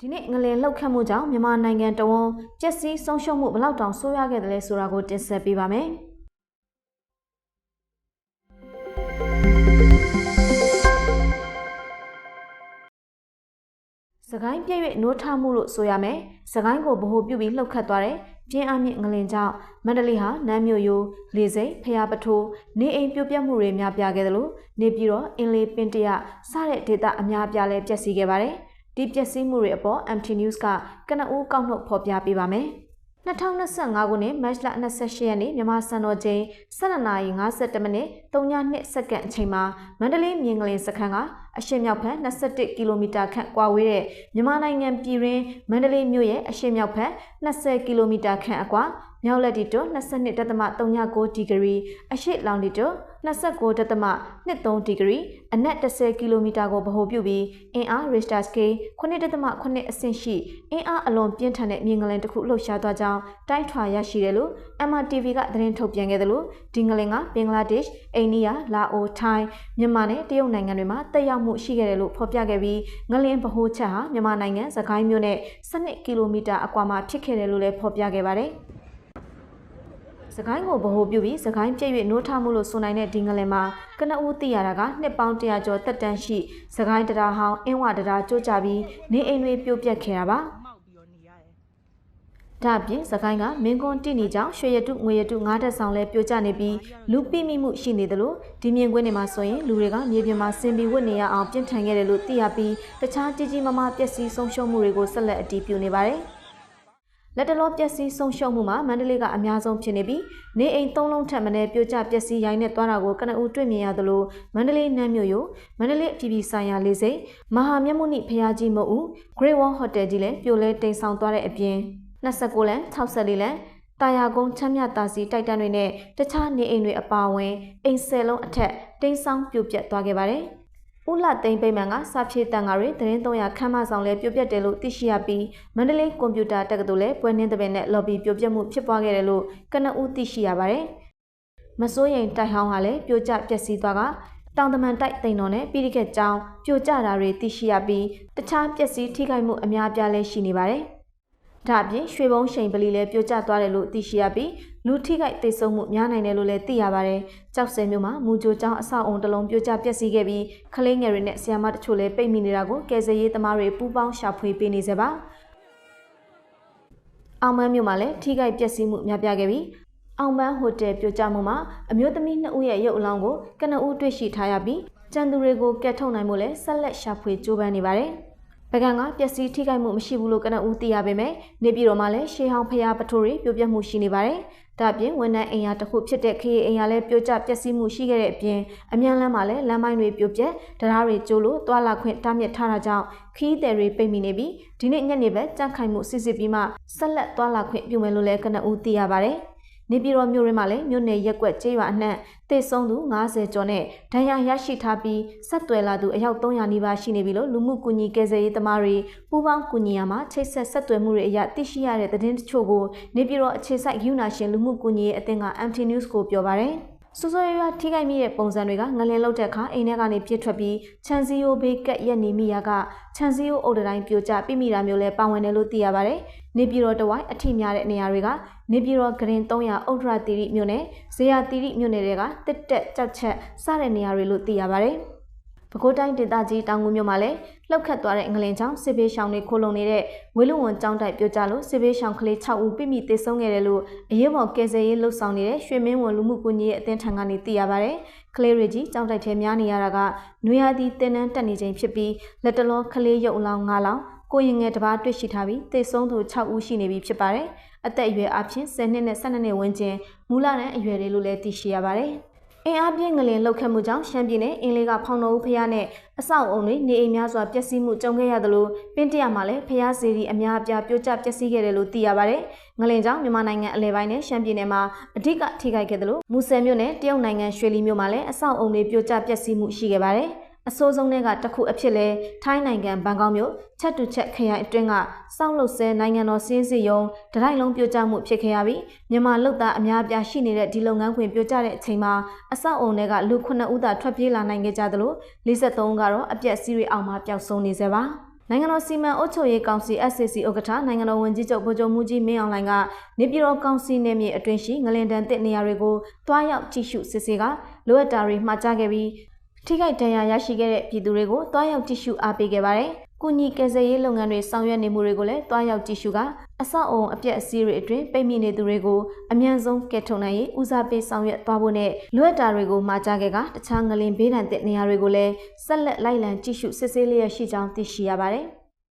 ဒီနေ့ငလင်လှုပ်ခတ်မှုကြောင့်မြန်မာနိုင်ငံတဝန်းကျက်စီးဆုံးရှုံးမှုဘယ်လောက်တောင်ဆိုးရွားခဲ့တယ်လဲဆိုတာကိုတင်ဆက်ပေးပါမယ်။စကိုင်းပြည့်၍နိုးထမှုလို့ဆိုရမယ်။စကိုင်းကိုဗဟိုပြုပြီးလှုပ်ခတ်သွားတဲ့ပြင်းအားမြင့်ငလင်ကြောင့်မန္တလေးဟာနမ်းမြို့ရိုးလေစိတ်ဖျားပထိုးနေအိမ်ပြိုပြက်မှုတွေများပြားခဲ့တယ်လို့နေပြည်တော်အင်းလေးပင်တရစတဲ့ဒေသအများပြားလဲပျက်စီးခဲ့ပါတယ်။ ဒီပျက်စီးမှုတွေအပေါ် MT News ကကနဦးကောက်နှုတ်ဖော်ပြပေးပါမယ်။2025ခုနှစ်မတ်လ28ရက်နေ့မြန်မာစံတော်ချိန်12:52မိနစ်3.2စက္ကန့်အချိန်မှာမန္တလေးမြင်းကလေးစခန်းကအရှေ့မြောက်ဘက်21ကီလိုမီတာခန့်ကွာဝေးတဲ့မြန်မာနိုင်ငံပြည်တွင်းမန္တလေးမြို့ရဲ့အရှေ့မြောက်ဘက်20ကီလိုမီတာခန့်အကွာ မြောက်လက်တီတွ22.39ဒီဂရီအရှေ့လောင်တီတွ29.23ဒီဂရီအနက်10ကီလိုမီတာကိုဗဟိုပြုပြီးအင်အား Richter scale 9.8အဆင့်ရှိအင်အားအလွန်ပြင်းထန်တဲ့မြင်းငလင်တစ်ခုလှုပ်ရှားသွားကြောင်းတိုင်းထွာရရှိတယ်လို့ MRTV ကသတင်းထုတ်ပြန်ခဲ့တယ်လို့ဒီငလင်ကဘင်္ဂလားဒေ့ရှ်အိန္ဒိယလာအိုထိုင်းမြန်မာနဲ့တရုတ်နိုင်ငံတွေမှာတက်ရောက်မှုရှိခဲ့တယ်လို့ဖော်ပြခဲ့ပြီးငလင်ဗဟိုချက်ဟာမြန်မာနိုင်ငံစကိုင်းမြို့နဲ့12ကီလိုမီတာအကွာမှာဖြစ်ခဲ့တယ်လို့လည်းဖော်ပြခဲ့ပါတယ်။ စကိုင်းကိုဗဟိုပြုပြီးစကိုင်းပြည့်၍နိုးထမှုလို့ဆိုနိုင်တဲ့ဒီငလင်မှာကနဦးသိရတာကနှစ်ပေါင်း100ကျော်တက်တန်းရှိစကိုင်းတရားဟောင်းအင်းဝတရားကျိုးကြပြီးနေအိမ်တွေပြိုပြက်ခဲ့တာပါ။မောက်ပြီးတော့နေရတယ်။ဒါ့အပြင်စကိုင်းကမင်းကွန်းတိနေကြောင်ရွှေရတုငွေရတုငါးတက်ဆောင်လဲပြိုကျနေပြီးလူပိမိမှုရှိနေတယ်လို့ဒီမြင်ကွင်းတွေမှာဆိုရင်လူတွေကမြေပြင်မှာဆင်ပြီးဝတ်နေရအောင်ပြင်ထန်ခဲ့တယ်လို့သိရပြီးတခြားကြီးကြီးမားမားပျက်စီးဆုံးရှုံးမှုတွေကိုဆက်လက်အတည်ပြုနေပါတယ်။ လက်တလောပျက်စီးဆုံးရှုံးမှုမှာမန္တလေးကအများဆုံးဖြစ်နေပြီးနေအိမ်သုံးလုံးထက်မနည်းပြိုကျပျက်စီးရိုင်းနဲ့သွားတာကိုကနဦးတွေ့မြင်ရသလိုမန္တလေးနမ်းမြို့ရိုမန္တလေးအပြည်ပြည်ဆိုင်ရာလေးစိတ်မဟာမြတ်မုနိဖရာကြီးမဟုတ်ဦး Great Wall Hotel ကြီးလည်းပြိုလဲတိမ်ဆောင်သွားတဲ့အပြင်29လမ်း64လမ်းတာယာကုန်းချမ်းမြတာစီတိုက်တန်းတွေနဲ့တခြားနေအိမ်တွေအပါအဝင်အိမ်ဆယ်လုံးအထက်တိမ်ဆောင်ပြိုပြက်သွားခဲ့ပါတယ်။ ဦးလှသိန်းပိမှန်ကစာဖြည့်တန်ဃာတွေသတင်း300ခမ်းမဆောင်လဲပြိုပြက်တယ်လို့သိရှိရပြီးမန္တလေးကွန်ပျူတာတက္ကသိုလ်လဲပွဲနှင်းတဲ့ပင်နဲ့ lobby ပြိုပြက်မှုဖြစ်ပွားခဲ့တယ်လို့ကနဦးသိရှိရပါတယ်။မစိုးရင်တိုက်ဟောင်းဟာလည်းပြိုကျပျက်စီးသွားကတောင်တမန်တိုက်တိန်တော်နဲ့ပြည်တိခက်ကြောင်းပြိုကျတာတွေသိရှိရပြီးတခြားပျက်စီးထိခိုက်မှုအများပြားလည်းရှိနေပါတယ်။ ဒါအပြင်ရွှေဘုံရှိန်ပလီလည်းပြိုကျသွားတယ်လို့သိရှိရပြီးလူထိခိုက်သေဆုံးမှုများနိုင်တယ်လို့လည်းသိရပါတယ်။ကြောက်စဲမြို့မှာမူကြိုကျောင်းအဆောက်အုံတစ်လုံးပြိုကျပျက်စီးခဲ့ပြီးကလေးငယ်တွေနဲ့ဆီယမတချို့လည်းပိတ်မိနေတာကိုကယ်ဆယ်ရေးသမားတွေပူးပေါင်းရှာဖွေပေးနေစေပါ။အောင်မန်းမြို့မှာလည်းထိခိုက်ပျက်စီးမှုများပြားခဲ့ပြီးအောင်ပန်းဟိုတယ်ပြိုကျမှုမှာအမျိုးသမီးနှစ်ဦးရဲ့ရုပ်အလောင်းကိုကနဦးတွေ့ရှိထားရပြီးကျန်သူတွေကိုကယ်ထုတ်နိုင်မှုလဲဆက်လက်ရှာဖွေကြိုးပမ်းနေပါတယ်။ ပကံကပျက်စီးထိခိုက်မှုမရှိဘူးလို့ကနဦးသိရပေမဲ့နေပြည်တော်မှာလည်းရှေးဟောင်းဖျားပထိုးတွေပြိုပြက်မှုရှိနေပါတယ်။ဒါ့အပြင်ဝန်ထမ်းအိမ်ယာတစ်ခုဖြစ်တဲ့ခရီးအိမ်ယာလည်းပြိုကျပျက်စီးမှုရှိခဲ့တဲ့အပြင်အမြန်လမ်းမှာလည်းလမ်းပိုင်းတွေပြိုပြက်တရားတွေကျိုးလို့တွာလာခွင့်တားမြစ်ထားတာကြောင့်ခရီးသည်တွေပိတ်မိနေပြီးဒီနေ့ညနေပဲကြန့်ခိုင်မှုစစ်စစ်ပြီးမှဆက်လက်တွာလာခွင့်ပြုမယ်လို့လည်းကနဦးသိရပါတယ်။ နေပြည်တော်မြို့ရင်းမှာလည်းမြို့နယ်ရက်ကွက်ကျေးရွာအနှံ့တေဆုံးသူ90ကျော်နဲ့ဒဏ်ရာရရှိထားပြီးဆက်သွယ်လာသူအယောက်300နီးပါးရှိနေပြီလို့လူမှုကူညီကယ်ဆယ်ရေးသမားတွေပူးပေါင်းကူညီရမှာချိတ်ဆက်ဆက်သွယ်မှုတွေအရသိရှိရတဲ့သတင်းတချို့ကိုနေပြည်တော်အခြေစိုက်ယူနာရှင်လူမှုကူညီရေးအသင်းက MT News ကိုပြောပါရယ်။ စိုးစိုးရွားရွားထိခိုက်မိတဲ့ပုံစံတွေကငလင်လောက်တဲ့အခါအိမ်ထဲကနေပြစ်ထွက်ပြီးခြံစည်းရိုးဘေးကက်ရက်နေမိရာကခြံစည်းရိုးအုပ်တိုင်းပြိုကျပြိမိတာမျိုးလဲပါဝင်တယ်လို့သိရပါတယ်။နေပြည်တော်တဝိုင်းအထိများတဲ့နေရာတွေကနေပြည်တော်ဂရင်300အုတ်ဒရာတီရီမြို့နယ်ဇေယျတီရီမြို့နယ်တွေကတစ်တက်ကြောက်ချက်စတဲ့နေရာတွေလို့သိရပါတယ်။ ပဲခူးတိုင်းဒေသကြီးတောင်ငူမြို့မှာလည်းလှုပ်ခတ်သွားတဲ့ငလင်ချောင်းစစ်ဘေးရှောင်းတွေခိုးလုံနေတဲ့ဝေလူဝန်ကျောင်းတိုက်ပြိုကျလို့စစ်ဘေးရှောင်းကလေး6ဦးပြိမိသေဆုံးခဲ့တယ်လို့အရေးပေါ်ကယ်ဆယ်ရေးလှုပ်ဆောင်နေတဲ့ရွှေမင်းဝန်လူမှုကွန်ရက်အသင်းထံကနေသိရပါဗျ။ကလေးတွေကြီးကျောင်းတိုက်ထဲများနေရတာကနွေရာသီတင်နန်းတက်နေချိန်ဖြစ်ပြီးလက်တလောကလေးရုပ်အလောင်း9လောင်းကိုရင်ငယ်တစ်ပါးတွေ့ရှိထားပြီးသေဆုံးသူ6ဦးရှိနေပြီဖြစ်ပါတယ်။အသက်အရွယ်အပြင်10နှစ်နဲ့12နှစ်ဝန်းကျင်မူလတန်းအရွယ်တွေလို့လည်းသိရှိရပါတယ်။ အင်အားပြင်းငလင်လှုပ်ခတ်မှုကြောင့်ရှမ်းပြည်နယ်အင်းလေးကဖောင်တော်ဦးဖျားနဲ့အဆောက်အုံတွေနေအိမ်များစွာပျက်စီးမှုကြုံခဲ့ရသလိုပင်းတရမှာလည်းဖျားစီရီအများအပြားပြိုကျပျက်စီးခဲ့တယ်လို့သိရပါတယ်။ငလင်ကြောင့်မြန်မာနိုင်ငံအလဲပိုင်းနဲ့ရှမ်းပြည်နယ်မှာအဓိကထိခိုက်ခဲ့တယ်လို့မူဆယ်မြို့နဲ့တရုတ်နိုင်ငံရွှေလီမြို့မှာလည်းအဆောက်အုံတွေပြိုကျပျက်စီးမှုရှိခဲ့ပါတယ်။ အဆိုးဆုံးတွေကတစ်ခုအဖြစ်လဲထိုင်းနိုင်ငံဘန်ကောက်မြို့ချက်တူချက်ခရိုင်အတွင်းကစောက်လုတ်ဆဲနိုင်ငံတော်စင်းစီယုံတတိုင်းလုံးပြိုကျမှုဖြစ်ခဲ့ရပြီးမြန်မာလူသားအများအပြားရှိနေတဲ့ဒီလုပ်ငန်းခွင်ပြိုကျတဲ့အချိန်မှာအဆောက်အုံတွေကလူ9ဦးသာထွက်ပြေးလာနိုင်ခဲ့ကြသလို53ဦးကတော့အပြက်စီးတွေအောက်မှာပျောက်ဆုံးနေစေပါနိုင်ငံတော်စီမံအုပ်ချုပ်ရေးကောင်စီ SCC ဥက္ကဋ္ဌနိုင်ငံတော်ဝန်ကြီးချုပ်ဗိုလ်ချုပ်မှုကြီးမင်းအောင်လှိုင်ကနေပြည်တော်ကောင်စီနယ်မြေအတွင်းရှိငလင်တန်တစ်နေရာတွေကိုတွားရောက်ကြည့်ရှုစစ်ဆေးကလိုအပ်တာတွေမှာကြားခဲ့ပြီး ထိခိုက်ဒဏ်ရာရရှိခဲ့တဲ့ပြည်သူတွေကိုတွားရောက်ကြည့်ရှုအားပေးခဲ့ပါတယ်။ကုညီကယ်ဆယ်ရေးလုပ်ငန်းတွေဆောင်ရွက်နေမှုတွေကိုလည်းတွားရောက်ကြည့်ရှုကအဆောက်အုံအပြက်အစည်းတွေအတွင်းပိတ်မိနေသူတွေကိုအမြန်ဆုံးကယ်ထုတ်နိုင်ရေးဦးစားပေးဆောင်ရွက်သွားဖို့နဲ့လိုအပ်တာတွေကိုမှာကြားခဲ့ကတခြားငလင်ဘေးဒဏ်တဲ့နေရာတွေကိုလည်းဆက်လက်လိုက်လံကြည့်ရှုစစ်ဆေးလျက်ရှိကြောင်းသိရှိရပါတယ်။